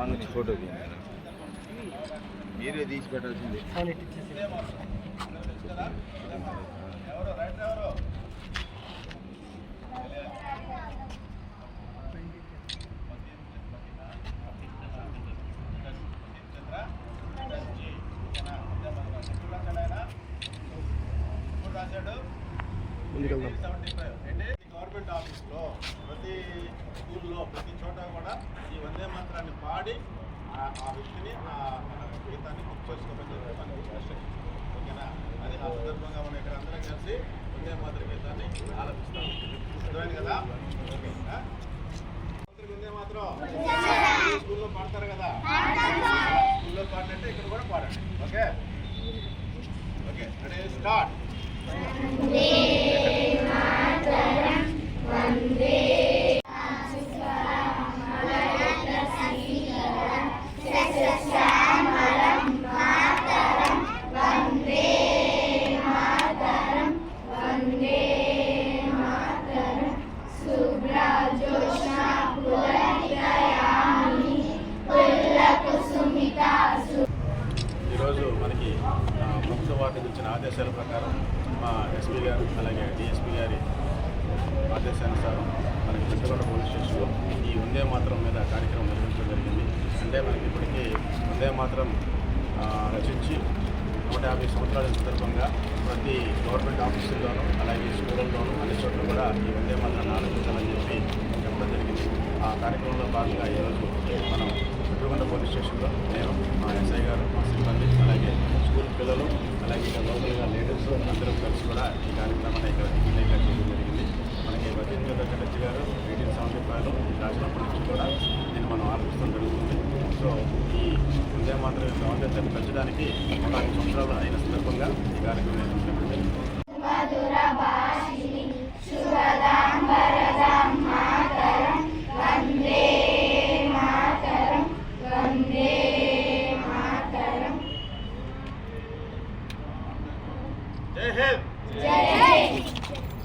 ఆ నుంచి ఫోటో తీయండి. మీరే తీసి పెట్టాల్సింది. గవర్నమెంట్ ఆఫీస్లో ప్రతి స్కూల్లో ప్రతి చోట కూడా ఈ మంత్రాన్ని పాడి ఆ- వ్యక్తిని ఆ మన గీతాన్ని గుర్తు చేసుకోమని చెప్పి మనకి. ఓకేనా? అది ఆ సందర్భంగా మనం ఇక్కడ అందరం కలిసి వందే మాతృ గీతాన్ని ఆలపిస్తాం. అర్థమైంది కదా? ఓకే. వందే మాత్రం స్కూల్లో పాడతారు కదా? స్కూల్లో పాడినట్టే ఇక్కడ కూడా పాడండి. ఓకే? ఓకే. రెడీ? స్టార్ట్. ఆ, ప్రభుత్వ వారి ఆదేశాల ప్రకారం మా ఎస్పీ గారు అలాగే డిఎస్పీ గారి ఆదేశానుసారం మనకి పెద్దగొండ పోలీస్ స్టేషన్లో ఈ వందే మాత్రం మీద కార్యక్రమం నిర్వహించడం జరిగింది. అంటే మనకి ఇప్పటికీ వందే మాత్రం రచించి నూట యాభై సంవత్సరాల సందర్భంగా ప్రతి గవర్నమెంట్ ఆఫీసుల్లోనూ అలాగే స్కూళ్ళల్లోనూ అన్ని చోట్ల కూడా ఈ వందే మాత్రాన్ని ఆలోచించాలని చెప్పి చెప్పడం జరిగింది. ఆ కార్యక్రమంలో భాగంగా ఈరోజు మనం పెట్టుకొండ పోలీస్ స్టేషన్లో నేను మా ఎస్ఐ గారు మా సిబ్బంది అలాగే స్కూల్ పిల్లలు అలాగే ఇక్కడ లోకల్గా లేడీస్ అందరం కలిసి కూడా ఈ కార్యక్రమాన్ని ఇక్కడ విజయగా చేయడం జరిగింది. మనకి వజేంద్ర వెంకటరెడ్డి గారు ఎయిటీన్ సెవెంటీ ఫైవ్లో రాసినప్పటి నుంచి కూడా దీన్ని మనం ఆలోచిస్తాం జరుగుతుంది. సో ఈ ఉదయం మాత్రం ప్రాముఖ్యతను పెంచడానికి నూట ఐదు సంవత్సరాలు అయిన जय हिंद जय हिंद